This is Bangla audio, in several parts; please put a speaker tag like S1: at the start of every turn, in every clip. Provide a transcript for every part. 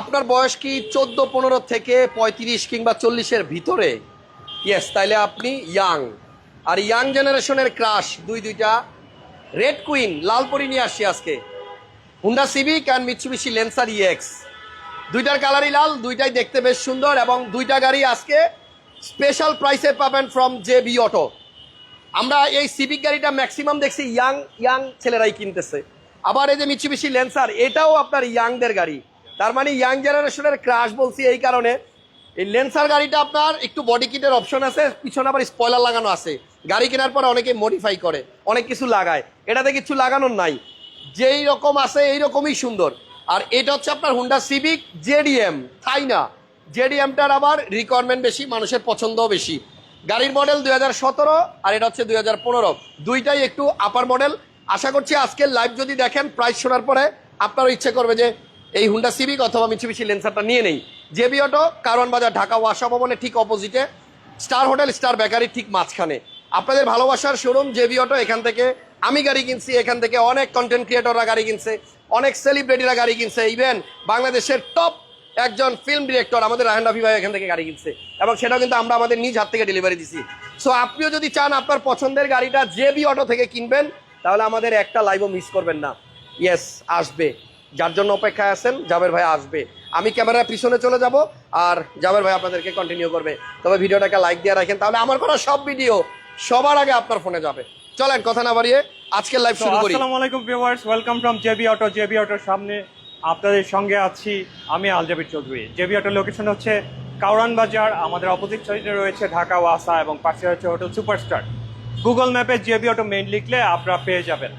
S1: আপনার বয়স কি চোদ্দ, পনেরো থেকে পঁয়ত্রিশ কিংবা চল্লিশের ভিতরে? ইয়েস তাইলে আপনি ইয়াং আর ইয়াং জেনারেশনের ক্রাশ দুই, দুইটা রেড কুইন লালপরি নিয়ে আসছি আজকে। Honda Civic and Mitsubishi Lancer EX দুইটার কালারই লাল, দুইটাই দেখতে বেশ সুন্দর এবং দুইটা গাড়ি আজকে স্পেশাল প্রাইসে পাবেন ফ্রম জে বি অটো আমরা এই সিভিক গাড়িটা ম্যাক্সিমাম দেখছি ইয়াং ইয়াং ছেলেরাই কিনতেছে। আবার এই যে মিচুবিশি লেন্সার এটাও আপনার ইয়াংদের গাড়ি। তার মানে ইয়াং জেনারেশনের ক্রাশ বলছি এই কারণে। এই লেন্সার গাড়িটা আপনার একটু বডি কিটের অপশন আছে, পিছনে আবার স্পয়লার লাগানো আছে। গাড়ি কেনার পর অনেকে মডিফাই করে, অনেক কিছু লাগায়। এটাতে কিছু লাগানোর নাই। যেই রকম আছে, এই রকমই সুন্দর। আর এটা হচ্ছে আপনার হুন্ডা সিভিক জেডিএম তাই না জেডিএমটার আবার রিকোয়ারমেন্ট বেশি, মানুষের পছন্দও বেশি। গাড়ির মডেল দুই হাজার সতেরো আর এটা হচ্ছে দুই দুইটাই একটু আপার মডেল আশা করছি আজকের লাইভ যদি দেখেন প্রাইস শোনার পরে আপনারও ইচ্ছে করবে যে এই হুন্ডা সিভিক অথবা মিছিমিছি লেন্সারটা নিয়ে নেই। জেবি অটো কারওয়ান বাজার ঢাকা ওয়াসা ভবনের ঠিক অপোজিটে স্টার হোটেল স্টার বেকারির ঠিক মাঝখানে। আপনাদের ভালোবাসার শোরুম জেবি অটো এখান থেকে। আমি গাড়ি কিনছি এখান থেকে। অনেক কন্টেন্ট ক্রিয়েটররা গাড়ি কিনছে। অনেক সেলিব্রিটিরা গাড়ি কিনছে। ইভেন বাংলাদেশের টপ একজন ফিল্ম ডিরেক্টর আমাদের রাহেন রাফি ভাই এখান থেকে গাড়ি কিনছে। এবং সেটাও কিন্তু আমরা আমাদের নিজ হাত থেকে ডেলিভারি দিছি। সো আপনিও যদি চান আপনার পছন্দের গাড়িটা জেবি অটো থেকে কিনবেন, তাহলে আমাদের একটা লাইভও মিস করবেন না। ইয়েস আসবে। যার জন্য অপেক্ষায় আছেন জাবের ভাই আসবে। আমি ক্যামেরার পিছনে চলে যাব আর জাবের ভাই আপনাদেরকে কন্টিনিউ করবে। তবে ভিডিওটাকে লাইক দিয়ে রাখেন তাহলে আমার করা সব ভিডিও সবার আগে আপনার ফোনে যাবে। চলেন কথা না বাড়িয়ে আজকের লাইভ শুরু করি।
S2: আসসালামু আলাইকুম viewers welcome from JB auto JB অটোর সামনে আপনাদের সঙ্গে আছি আমি আলজাবির চৌধুরী। জেবি অটোর লোকেশন হচ্ছে কাউরান বাজার আমাদের অপোজিট সাইডে রয়েছে ঢাকা ওয়াসা এবং পাশে হচ্ছে হোটেল সুপারস্টার গুগল ম্যাপে জেবি অটো মেইন লিখলে আপনারা পেয়ে যাবেন।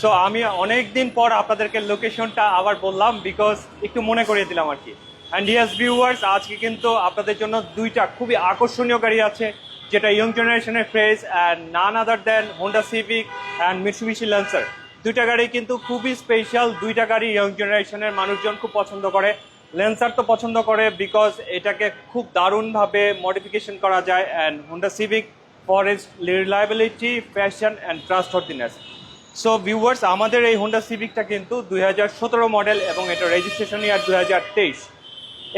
S2: সো আমি অনেক দিন পর আপনাদেরকে লোকেশনটা আবার বললাম বিকজ একটু মনে করিয়ে দিলাম আর কি। অ্যান্ড ইয়াস ভিউয়ার্স আজকে কিন্তু আপনাদের জন্য দুইটা খুবই আকর্ষণীয় গাড়ি আছে, যেটা ইয়ং জেনারেশনের craze and none other than Honda Civic and Mitsubishi Lancer দুইটা গাড়ি কিন্তু খুবই স্পেশাল দুইটা গাড়ি ইয়ং জেনারেশনের মানুষজন খুব পছন্দ করে। লেন্সার তো পছন্দ করে বিকজ এটাকে খুব দারুণভাবে মডিফিকেশন করা যায় and Honda Civic for is reliability fashion and trustworthiness so viewers আমাদের এই হোন্ডা সিভিকটা কিন্তু দু হাজার সতেরো মডেল এবং এটা রেজিস্ট্রেশন ইয়ার দু হাজার তেইশ।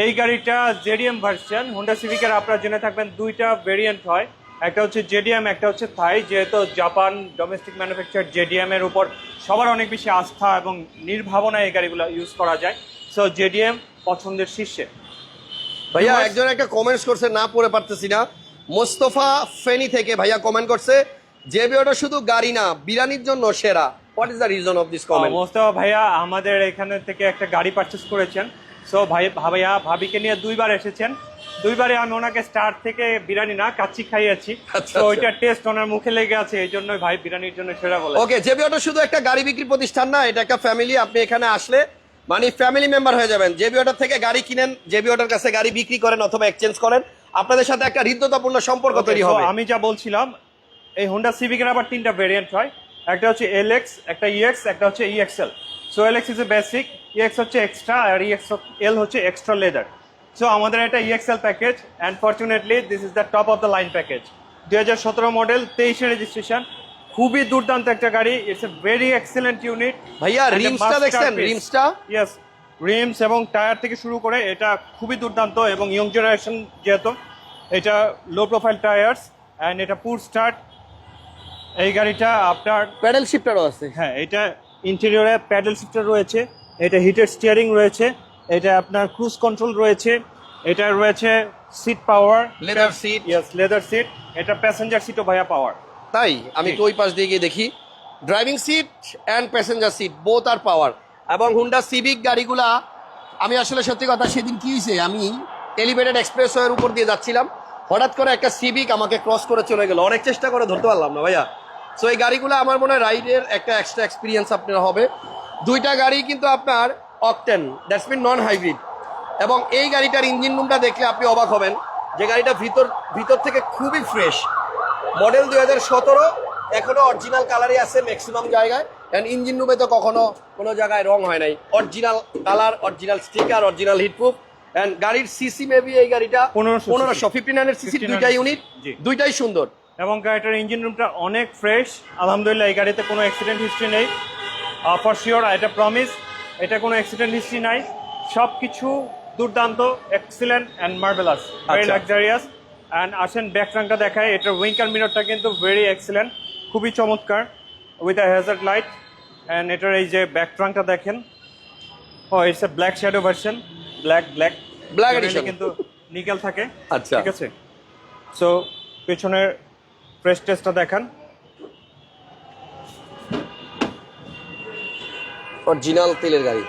S2: এই গাড়িটা জেডিএম ভার্সন হোন্ডা সিভিকের আপনারা জেনে থাকবেন দুইটা ভেরিয়েন্ট হয়। একটা হচ্ছে জেডিএম একটা হচ্ছে থাই যেহেতু জাপান ডোমেস্টিক ম্যানুফ্যাকচার জেডিএম এর উপর সবার অনেক বেশি আস্থা এবং নির্ভাবনা এই গাড়িগুলো ইউজ করা যায়। সো জেডিএম পছন্দের শীর্ষে।
S1: ভাইয়া, একজন একটা কমেন্টস করছে, না পড়ে পারতেছি না। মোস্তফা ফেনি থেকে ভাইয়া কমেন্ট করছে জেবি অটো শুধু গাড়ি না বিরানির জন্য সেরা। What is the reason of this comment
S2: Mostafa ভাইয়া আমাদের এখানে থেকে একটা গাড়ি পারচেস করেছেন। সো ভাই ভাইয়া ভাবিকে নিয়ে দুইবার এসেছেন। দুইবারে আমি ওনাকে স্টার থেকে বিরিয়ানি না কাচ্চি খাইয়েছি।
S1: আচ্ছা,
S2: তো
S1: আচ্ছা।
S2: ওইটা টেস্ট ওনার মুখে লেগে আছে এই জন্যই ভাই বিরিয়ানির জন্য সেরা বলে।
S1: ওকে জেবি অটো শুধু একটা গাড়ি বিক্রি প্রতিষ্ঠান না এটা একটা ফ্যামিলি আপনি এখানে আসলে মানে ফ্যামিলি মেম্বার হয়ে যাবেন। জেবি অটোর থেকে গাড়ি কিনেন জেবি অটোর কাছে গাড়ি বিক্রি করেন অথবা এক্সচেঞ্জ করেন। আপনাদের সাথে একটা হৃদ্যতাপূর্ণ সম্পর্ক তৈরি হবে।
S2: আমি যা বলছিলাম এই হোন্ডা সিভিকের আবার তিনটা ভেরিয়েন্ট হয়। একটা হচ্ছে এলএক্স একটা ইএক্স একটা হচ্ছে E EXL so LX is a basic EX হচ্ছে এক্সট্রা আর ইএক্স এল হচ্ছে এক্সট্রা লেদার সো আমাদের একটা EXL package and fortunately this is the top of the line package দুই হাজার সতেরো মডেল তেইশে রেজিস্ট্রেশন খুবই দুর্দান্ত একটা গাড়ি। It's a very excellent unit
S1: ভাইয়া রিমসটা দেখছেন? রিমসটা
S2: ইয়েস রিমস এবং টায়ার থেকে শুরু করে এটা খুবই দুর্দান্ত এবং ইয়ং জেনারেশন যেহেতু এটা লো প্রোফাইল টায়ার্স অ্যান্ড এটা পুর স্টার্ট এই গাড়িটা আপনার
S1: প্যাডেল শিফটারও আছে।
S2: হ্যাঁ এটা ইন্টেরিয়রে প্যাডেল শিফটার রয়েছে এটা হিটেড স্টিয়ারিং রয়েছে এটা আপনার ক্রুজ কন্ট্রোল রয়েছে এটা রয়েছে seat power
S1: leather seat
S2: yes leather seat এটা প্যাসেঞ্জার সিটও ভাইয়া পাওয়ার
S1: তাই আমি। একটু ওই পাশ দিয়ে গিয়ে দেখি। Driving seat and passenger seat both R power এবং হুন্ডা সিভিক গাড়িগুলা আমি আসলে সত্যি কথা সেদিন কি হয়েছে আমি এলিভেটেড এক্সপ্রেস ওয়ের উপর দিয়ে যাচ্ছিলাম। হঠাৎ করে একটা সিভিক আমাকে ক্রস করে চলে গেল। অনেক চেষ্টা করে ধরতে পারলাম না ভাইয়া। সো এই গাড়িগুলো আমার মনে হয় রাইডের একটা এক্সট্রা এক্সপিরিয়েন্স আপনার হবে। দুইটা গাড়ি কিন্তু আপনার octane that's mean non hybrid এবং এই গাড়িটার ইঞ্জিন রুমটা দেখলে আপনি অবাক হবেন যে গাড়িটা ভিতর ভিতর থেকে খুবই ফ্রেশ মডেল দুই হাজার সতেরো, এখনও অরিজিনাল কালারই আছে ম্যাক্সিমাম জায়গায়। অ্যান্ড ইঞ্জিন রুমে তো কখনো কোনো জায়গায় রং হয় নাই। Original colour original sticker original heatproof and গাড়ির সিসি মেবি এই গাড়িটা
S2: 1500
S1: পনেরোশো ফিফটি নাইনের সিসি দুইটা ইউনিট দুইটাই সুন্দর।
S2: এবং গাড়িটার ইঞ্জিন রুমটা অনেক ফ্রেশ আলহামদুলিল্লাহ এই গাড়িতে কোনো অ্যাক্সিডেন্ট হিস্ট্রি নেই। ফর শিওর এটা প্রমিস এটা কোনো অ্যাক্সিডেন্ট হিস্ট্রি নাই। সব কিছু দুর্দান্ত excellent and marvellous very. Luxurious and আসেন ব্যাক ট্রাঙ্কটা দেখায় এটার উইঙ্কার মিররটা কিন্তু ভেরি এক্সিলেন্ট খুবই চমৎকার with a hazard light and এটার এই যে ব্যাক ট্রাঙ্কটা দেখেন ও it's a black shadow version black black
S1: Black edition।
S2: কিন্তু নিকেল থাকে
S1: আচ্ছা।
S2: ঠিক আছে? সো পেছনের ফ্রেশ টেস্টটা দেখান।
S1: অরিজিনাল তেলের গাড়ি।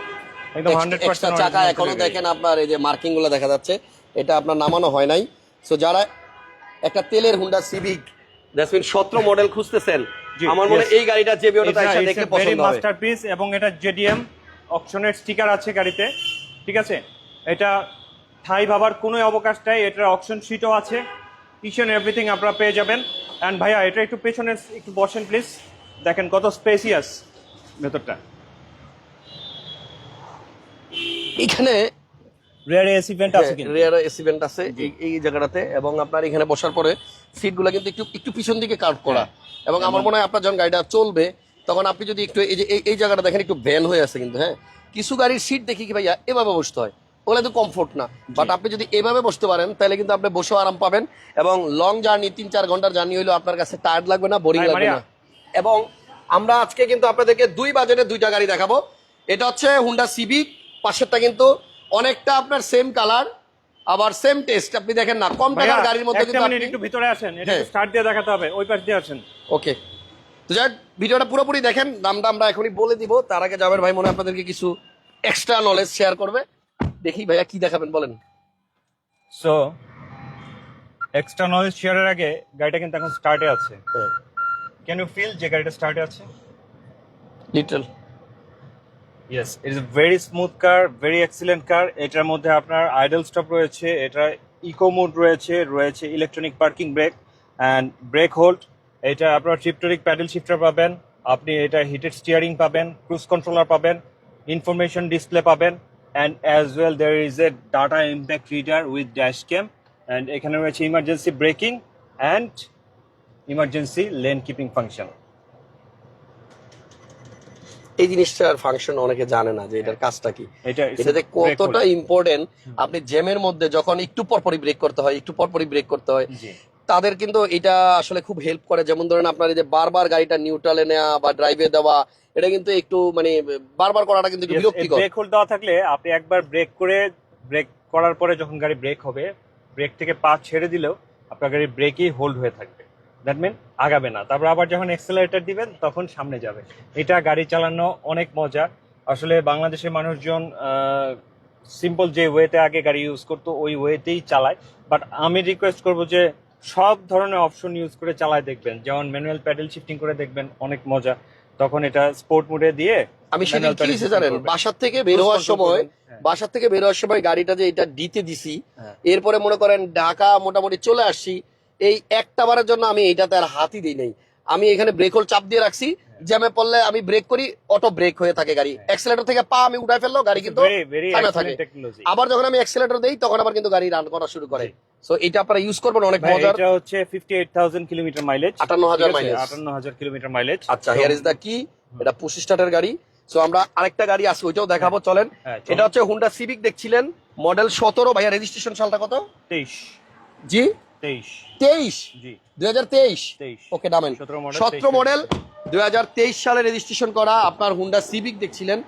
S2: একদম হান্ড্রেড
S1: এক্সট্রা চাকা এখনও দেখেন আপনার এই যে মার্কিংগুলো দেখা যাচ্ছে। এটা আপনার নামানো হয় নাই। সো যারা একটা তেলের হুন্ডা সিভিক দ্যাটস মিন সতেরো মডেল খুঁজতেছেন আমার মনে এই গাড়িটা যে বিওটা এসে দেখলে পছন্দ হবে।
S2: মাস্টারপিস এবং এটা জেডিএম অপশনের স্টিকার আছে গাড়িতে ঠিক আছে? এটা ঠাই ভাবার কোনো অবকাশ নাই এটার অপশন শিটও আছে ইচ অ্যান্ড এভরিথিং আপনারা পেয়ে যাবেন। অ্যান্ড ভাইয়া এটা একটু পেছনে একটু বসেন প্লিজ দেখেন কত স্পেসিয়াস ভেতরটা।
S1: এখানে
S2: রেয়ার এসি ভেন্ট আছে কিন্তু।
S1: রেয়ার এসিভেন্ট আছে এই জায়গাটাতে এবং আপনার এখানে বসার পরে সিটগুলো কিন্তু একটু একটু পিছন দিকে কার্ভ করা।
S2: হ্যাঁ।
S1: এবং আমার মনে হয় আপনার যখন গাড়িটা চলবে তখন আপনি যদি একটু এই যে এই- এই জায়গাটা দেখেন একটু ভ্যান হয়ে আছে কিন্তু হ্যাঁ। কিছু গাড়ির সিট দেখি কি ভাইয়া এভাবে বসতে হয়। ওগুলো তো কমফোর্ট না। বাট আপনি যদি এভাবে বসতে পারেন তাহলে কিন্তু আপনি বসেও আরাম পাবেন এবং লং জার্নি তিন চার ঘণ্টার জার্নি হইলেও আপনার কাছে টায়ার্ড লাগবে না বোরিং লাগবে না। এবং আমরা আজকে কিন্তু আপনাদেরকে দুই বাজেটে দুইটা গাড়ি দেখাবো। এটা হচ্ছে হুন্ডা সিভিক পাশেরটা কিন্তু অনেকটা আপনার সেম কালার আবার সেম টেস্ট আপনি দেখেন না কম টাকার গাড়ির মধ্যে কিন্তু আপনি
S2: একটু ভিতরে আসেন এটা
S1: হ্যাঁ।
S2: স্টার্ট দিয়ে দেখাতে হবে ওই পাশ দিয়ে আসেন।
S1: ওকে তো যাক ভিডিওটা পুরোপুরি দেখেন দামটা আমরা এখনই বলে দিব। তার আগে যাবেন ভাই মনে হয় আপনাদেরকে কিছু এক্সট্রা নলেজ শেয়ার করবে। দেখি ভাইয়া কি দেখাবেন বলেন।
S2: সো এক্সট্রা নলেজ শেয়ারের আগে গাড়িটা কিন্তু এখন স্টার্টে আছে। ক্যান ইউ ফিল যে গাড়িটা স্টার্টে আছে?
S1: Little
S2: yes it is very smooth car very excellent car এটার মধ্যে আপনার আইডল স্টপ রয়েছে এটা ইকো মোড রয়েছে রয়েছে electronic parking brake and brake hold এটা আপনার ট্রিপটরিক প্যাডেল শিফটার পাবেন আপনি এটা হিটেড স্টিয়ারিং পাবেন ক্রুজ কন্ট্রোলার পাবেন ইনফরমেশন ডিসপ্লে পাবেন। And as well there is a data impact reader with dash cam and এখানে রয়েছে emergency braking and emergency lane keeping function
S1: এই জিনিসটার ফাংশন অনেকে জানে না যে এটার কাজটা কি।
S2: এটা
S1: এটাতে কতটা ইম্পর্টেন্ট আপনি জ্যামের মধ্যে যখন একটু পরপরই ব্রেক করতে হয় একটু পরপরই ব্রেক করতে হয় তাদের কিন্তু এটা আসলে খুব হেল্প করে। যেমন ধরেন আপনার এই যে বারবার গাড়িটা নিউট্রালে নেওয়া বা ড্রাইভে দেওয়া এটা কিন্তু একটু মানে বারবার করাটা কিন্তু বিরক্তিকর।
S2: ব্রেক হোল্ড দেওয়া থাকলে আপনি একবার ব্রেক করে ব্রেক করার পরে যখন গাড়ি ব্রেক হবে ব্রেক থেকে পা ছেড়ে দিলেও আপনার গাড়ি ব্রেকই হোল্ড হয়ে থাকবে। দ্যাট মিন আগাবে না। তারপর আবার যখন এক্সেলারেটর দিবেন তখন সামনে যাবে। এটা গাড়ি চালানো অনেক মজা। আসলে বাংলাদেশের মানুষজন সিম্পল যে ওয়েতে আগে গাড়ি ইউজ করতো ওই ওয়েতেই চালায়। বাট আমি রিকোয়েস্ট করব যে সব ধরনের অপশন ইউজ করে চালায় দেখবেন। যেমন ম্যানুয়াল প্যাডেল শিফটিং করে দেখবেন অনেক মজা। তখন এটা স্পোর্ট মোডে দিয়ে
S1: আমি সেদিন কি হয়েছে জানেন? বাসার থেকে বের হওয়ার সময়
S2: হ্যাঁ।
S1: বাসার থেকে বের হওয়ার সময় গাড়িটা যে এটা ডিতে দিছি
S2: হ্যাঁ।
S1: এরপরে মনে করেন ঢাকা মোটামুটি চলে আসছি। এই একটা বারের জন্য আমি এইটাতে আর হাতই দিই নাই। আমি এখানে ব্রেক হোল চাপ দিয়ে রাখছি জ্যামে পড়লে আমি ব্রেক করি অটো ব্রেক হয়ে থাকে গাড়ি। অ্যাক্সিলেটর থেকে পা আমি উঠায় ফেলল গাড়ি কিন্তু থাকে। আবার যখন আমি অ্যাক্সিলেটর দেই তখন আবার কিন্তু গাড়ি রান করা শুরু করে। সো এটা আপনারা ইউজ করবেন অনেক মজার।
S2: এটা হচ্ছে 58000 kilometre mileage
S1: 58,000 mileage।
S2: 58000 kilometre mileage
S1: আচ্ছা হিয়ার ইজ দা কি এটা স্টার্টের গাড়ি। সো আমরা আরেকটা গাড়ি আছে ওইটাও দেখাবো চলেন।
S2: হ্যাঁ,
S1: এটা হচ্ছে হুন্ডা সিভিক দেখছিলেন? মডেল সতেরো ভাইয়া রেজিস্ট্রেশন সালটা কত?
S2: 23
S1: জি?
S2: 23
S1: তেইশ?
S2: জি।
S1: দুই হাজার তেইশ?
S2: 23
S1: ওকে নামেন।
S2: 17 model,
S1: সতেরো মডেল দুই হাজার তেইশ সালে রেজিস্ট্রেশন করা আপনার হুন্ডা সিভিক দেখছিলেন?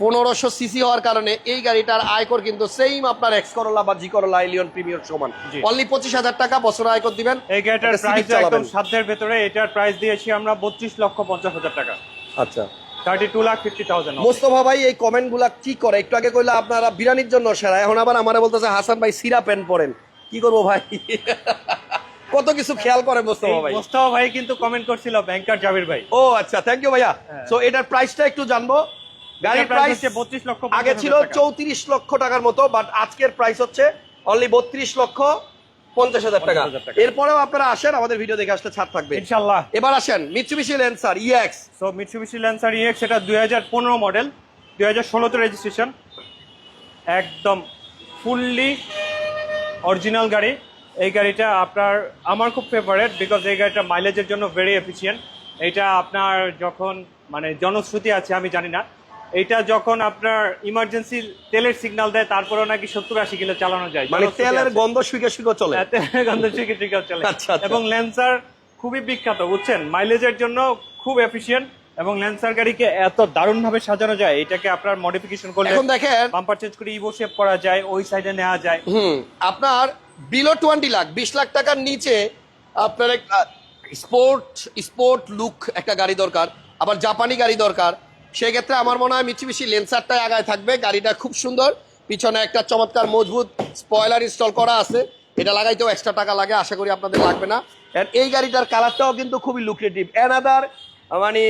S1: পনেরোশো সিসি হওয়ার কারণে এই গাড়িটার আয়কর কিন্তু সেম আপনার এক্স করোলা বা জি করোলা এলিয়ন প্রিমিয়ার সমান অনলি পঁচিশ হাজার টাকা বছর আয়কর দিবেন।
S2: এই গাড়িটার প্রাইস একদম সাধ্যের ভেতরে এটার প্রাইস দিয়েছি আমরা 32 লক্ষ 50 হাজার টাকা।
S1: আচ্ছা।
S2: 32 লাখ 50000
S1: মোস্তফা ভাই এই কমেন্টগুলা কি করে? একটু আগে কইলা আপনারা বিরিয়ানির জন্য সেরা এখন আবার আমারে বলতেছে হাসান ভাই সিরা প্যান্ট পরেন। কি করব ভাই? কত কিছু খেয়াল করে মোস্তফা ভাই।
S2: মোস্তফা ভাই কিন্তু কমেন্ট করছিল ব্যাংকার জাবির ভাই।
S1: ও আচ্ছা থ্যাংক ইউ ভাইয়া।
S2: হ্যাঁ।
S1: সো এটার প্রাইসটা একটু জানব। গাড়ির প্রাইস
S2: 32 লক্ষ
S1: আগে ছিল চৌত্রিশ লক্ষ টাকার মতো বাট আজকের প্রাইস হচ্ছে অনলি বত্রিশ লক্ষ পঞ্চাশ হাজার টাকা।
S2: 50,000
S1: এরপরেও আপনারা আসেন আমাদের ভিডিও দেখে আসলে ছাড় থাকবে।
S2: ইনশাআল্লাহ
S1: এবার আসেন Mitsubishi Lancer EX
S2: so Mitsubishi Lancer EX এটা 2015 মডেল 2016 তে রেজিস্ট্রেশন একদম ফুললি অরিজিনাল গাড়ি। এই গাড়িটা আপনার আমার খুব ফেভারেট বিকজ এই গাড়িটা মাইলেজের জন্য ভেরি এফিসিয়েন্ট এটা আপনার যখন মানে জনশ্রুতি আছে আমি জানি না। এটা যখন আপনার ইমার্জেন্সি তেলের সিগন্যাল দেয় তারপরেও নাকি সত্তর আশি কিলো চালানো যায়।
S1: মানে তেলের গন্ধ শুকে শুকে চলে।
S2: হ্যাঁ, তেলের গন্ধ থেকে ঠিক চলে। এবং ল্যান্সার খুবই বিখ্যাত বুঝছেন? মাইলেজের জন্য খুব এফিসিয়েন্ট এবং ল্যান্সার গাড়িকে এত দারুণ ভাবে সাজানো যায় এটাকে আপনার মডিফিকেশন করলে
S1: এখন দেখেন
S2: বাম্পার চেঞ্জ করে ইভো শেপ করা যায় ওই সাইডে নেওয়া যায়।
S1: হুম আপনার বিলো টোয়েন্টি লাখ বিশ লাখ টাকার নিচে আপনার একটা স্পোর্ট স্পোর্ট লুক একটা গাড়ি দরকার আবার জাপানি গাড়ি দরকার সেক্ষেত্রে আমার মনে হয় মিচিবিশি লেন্সারটাই আগায় থাকবে। গাড়িটা খুব সুন্দর। পিছনে একটা চমৎকার মজবুত স্পয়লার ইনস্টল করা আছে। এটা লাগাইতেও এক্সট্রা টাকা লাগে আশা করি আপনাদের লাগবে না। এই গাড়িটার কালারটাও কিন্তু খুবই লুক্রেটিভ অ্যানাদার মানে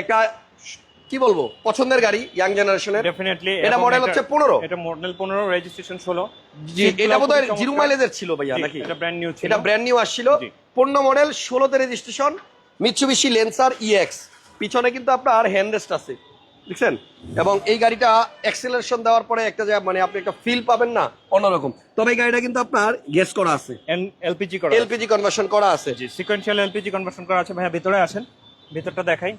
S1: একটা কি বলব পছন্দের গাড়ি ইয়াং জেনারেশনের
S2: ডেফিনেটলি
S1: এটা মডেল হচ্ছে 15
S2: এটা মডেল পনেরো রেজিস্ট্রেশন ষোলো।
S1: জি এটা বোধহয় জিরো মাইলেজের ছিল ভাইয়া নাকি?
S2: এটা ব্র্যান্ড নিউ ছিল।
S1: এটা ব্র্যান্ড নিউ আসছিল।
S2: জি।
S1: পনেরো মডেল ষোলোতে রেজিস্ট্রেশন মিৎসুবিশি লেন্সার ইএক্স পিছনে কিন্তু আপনার হ্যান্ড রেস্ট আছে দেখছেন? এবং এই গাড়িটা অ্যাক্সেলারেশন দেওয়ার পরে একটা যা মানে আপনি একটা ফিল পাবেন না অন্যরকম। তবে এই গাড়িটা কিন্তু আপনার গেস করা আছে।
S2: এলপিজি করা
S1: এলপিজি কনভার্সন করা আছে।
S2: জি সিকোয়েন্সিয়াল এলপিজি কনভার্সন করা আছে। ভাইয়া ভিতরে আসেন। ভিতরটা দেখাই।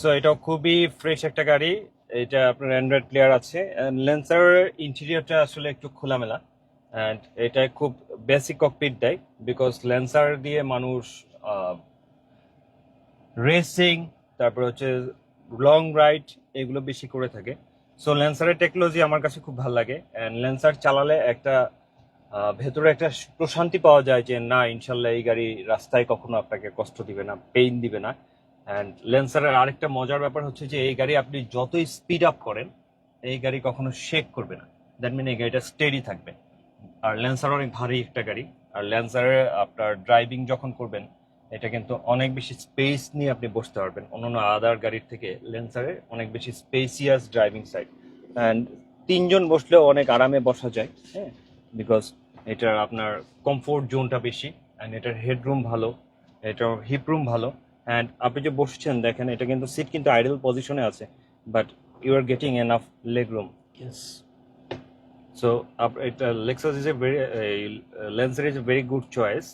S2: সো এটা খুবই ফ্রেশ একটা গাড়ি। এটা আপনার অ্যান্ড্রয়েড প্লেয়ার আছে। লেন্সার ইন্টেরিয়রটা আসলে একটু খোলামেলা। অ্যান্ড এটা খুব বেসিক ককপিট দেয় বিকজ লেন্সার দিয়ে মানুষ রেসিং তারপর হচ্ছে লং রাইড এগুলো বেশি করে থাকে। সো লেন্সারের টেকনোলজি আমার কাছে খুব ভালো লাগে। অ্যান্ড লেন্সার চালালে একটা ভেতরে একটা প্রশান্তি পাওয়া যায় যে, না, ইনশাল্লাহ এই গাড়ি রাস্তায় কখনো আপনাকে কষ্ট দিবে না পেইন দিবে না। অ্যান্ড লেন্সারের আরেকটা মজার ব্যাপার হচ্ছে যে এই গাড়ি আপনি যতই স্পিড আপ করেন, এই গাড়ি কখনো শেক করবে না। দ্যাট মিন এই গাড়িটা স্টেডি থাকবে। আর ল্যান্সার অনেক ভারী একটা গাড়ি। আর ল্যান্সারে আপনার ড্রাইভিং যখন করবেন, এটা কিন্তু অনেক বেশি স্পেস নিয়ে আপনি বসতে পারবেন। অন্যান্য আদার গাড়ির থেকে লেন্সারে অনেক বেশি স্পেসিয়াস ড্রাইভিং সাইড অ্যান্ড তিনজন বসলেও অনেক আরামে বসা যায় হ্যাঁ? বিকজ এটার আপনার কমফোর্ট জোনটা বেশি। অ্যান্ড এটার হেডরুম ভালো। এটার হিপ রুম ভালো। অ্যান্ড আপনি যে বসছেন দেখেন এটা কিন্তু সিট কিন্তু আইডল পজিশনে আছে but you are getting enough leg room so এটা Lexus is a very Lancer is a very good choice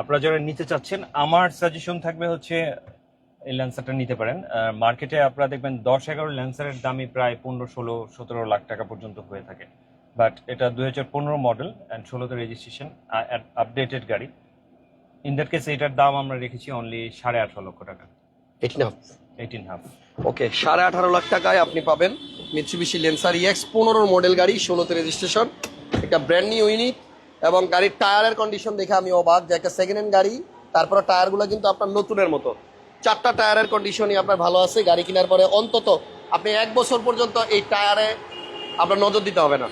S2: আপনারা যারা নিতে চাচ্ছেন আমার সাজেশন থাকবে হচ্ছে এই লেন্সারটা নিতে পারেন। মার্কেটে আপনারা দেখবেন দশ এগারো লেন্সারের দামই প্রায় পনেরো ষোলো সতেরো লাখ টাকা পর্যন্ত হয়ে থাকে। বাট এটা দুই হাজার পনেরো মডেল অ্যান্ড ষোলোতে রেজিস্ট্রেশন আপডেটেড গাড়ি। ইন দ্যাট কেস এটার দাম আমরা রেখেছি অনলি সাড়ে আঠারো লক্ষ টাকা।
S1: এটি না
S2: এইটিন হাফ
S1: ওকে সাড়ে আঠারো লাখ টাকায় আপনি পাবেন মিৎসুবিশি লেন্সার ইএক্স পনেরোর মডেল গাড়ি ষোলোতে রেজিস্ট্রেশন একটা ব্র্যান্ড নিউ ইউনিট এবং গাড়ির টায়ারের কন্ডিশন দেখে আমি অবাক যে একটা সেকেন্ড হ্যান্ড গাড়ি তারপরে টায়ারগুলো কিন্তু আপনার নতুনের মতো। চারটা টায়ারের কন্ডিশনই আপনার ভালো আছে গাড়ি কেনার পরে অন্তত আপনি এক বছর পর্যন্ত এই টায়ারে আপনার নজর দিতে হবে না।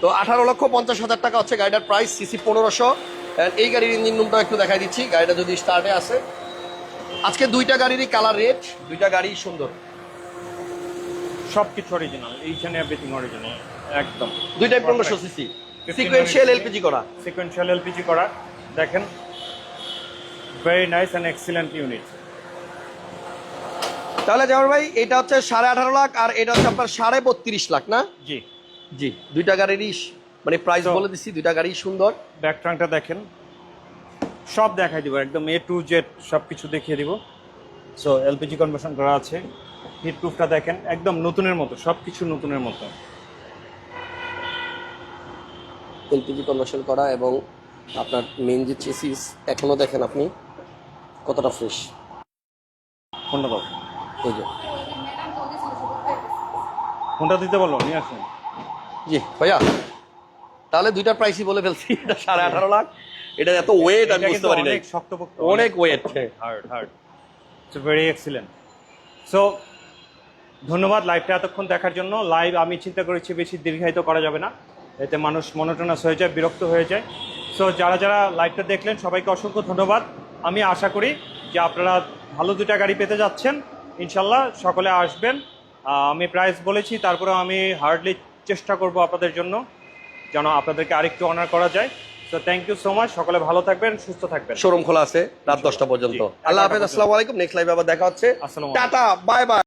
S1: তো আঠারো লক্ষ পঞ্চাশ হাজার টাকা হচ্ছে গাড়িটার প্রাইস সিসি পনেরোশো। এই গাড়ির ইঞ্জিন রুমটা একটু দেখাই দিচ্ছি গাড়িটা যদি স্টার্টে আসে। আজকে দুইটা গাড়িরই কালার রেড দুইটা গাড়ি সুন্দর।
S2: সব কিছু অরিজিনাল এইখানে এভরিথিং অরিজিনাল একদম।
S1: দুইটাই পনেরোশো সিসি সিকোয়েন্সিয়াল এলপিজি করা।
S2: সিকোয়েন্সিয়াল এলপিজি করা। দেখেন very nice and excellent unit
S1: তাহলে জামার ভাই এটা হচ্ছে সাড়ে আঠারো লাখ আর এটা হচ্ছে আপনার সাড়ে বত্রিশ লাখ না?
S2: জি।
S1: জি দুইটা গাড়িরই মানে প্রাইস বলে দিচ্ছি দুইটা গাড়ি সুন্দর।
S2: ব্যাক ট্রাঙ্কটা দেখেন। সব দেখাই দিব একদম এ টু জেড সব কিছু দেখিয়ে দিব। সো এলপিজি কনভার্সন করা আছে। হিট প্রুফটা দেখেন একদম নতুনের মতো সব কিছু নতুনের মতো।
S1: এলপিজি কনভার্সন করা এবং আপনার মেন যে চেসিস এখনও দেখেন আপনি কতটা ফ্রেশ
S2: দাও
S1: এই যে।
S2: ফোনটা দিতে বলো নিয়ে আসুন।
S1: জি ভাইয়া। তাহলে দুইটার প্রাইসই বলে ফেলছি এটা সাড়ে আঠারো লাখ। এটা এত ওয়েট আমি বুঝতে পারি নাই।
S2: অনেক শক্তপোক্ত
S1: অনেক weight
S2: hard hard it's very excellent so ধন্যবাদ লাইভটা এতক্ষণ দেখার জন্য। লাইভ আমি চিন্তা করেছি বেশি দীর্ঘায়িত করা যাবে না। এতে মানুষ মনোটনাস হয়ে যায় বিরক্ত হয়ে যায়। সো যারা যারা লাইভটা দেখলেন সবাইকে অসংখ্য ধন্যবাদ। আমি আশা করি যে আপনারা ভালো দুটা গাড়ি পেতে যাচ্ছেন। ইনশাল্লাহ সকলে আসবেন। আমি প্রাইস বলেছি তারপরেও আমি হার্ডলি চেষ্টা করব আপনাদের জন্য। যেন আপনাদেরকে আরেকটু অনার করা যায়। তো থ্যাংক ইউ সো মাচ সকলে ভালো থাকবেন সুস্থ থাকবেন।
S1: শোরুম খোলা আছে রাত দশটা পর্যন্ত। আল্লাহ হাফেজ আসসালামু আলাইকুম। নেক্সট লাইভ আবার দেখা হচ্ছে।
S2: আসসালাম
S1: টাটা বাই বাই।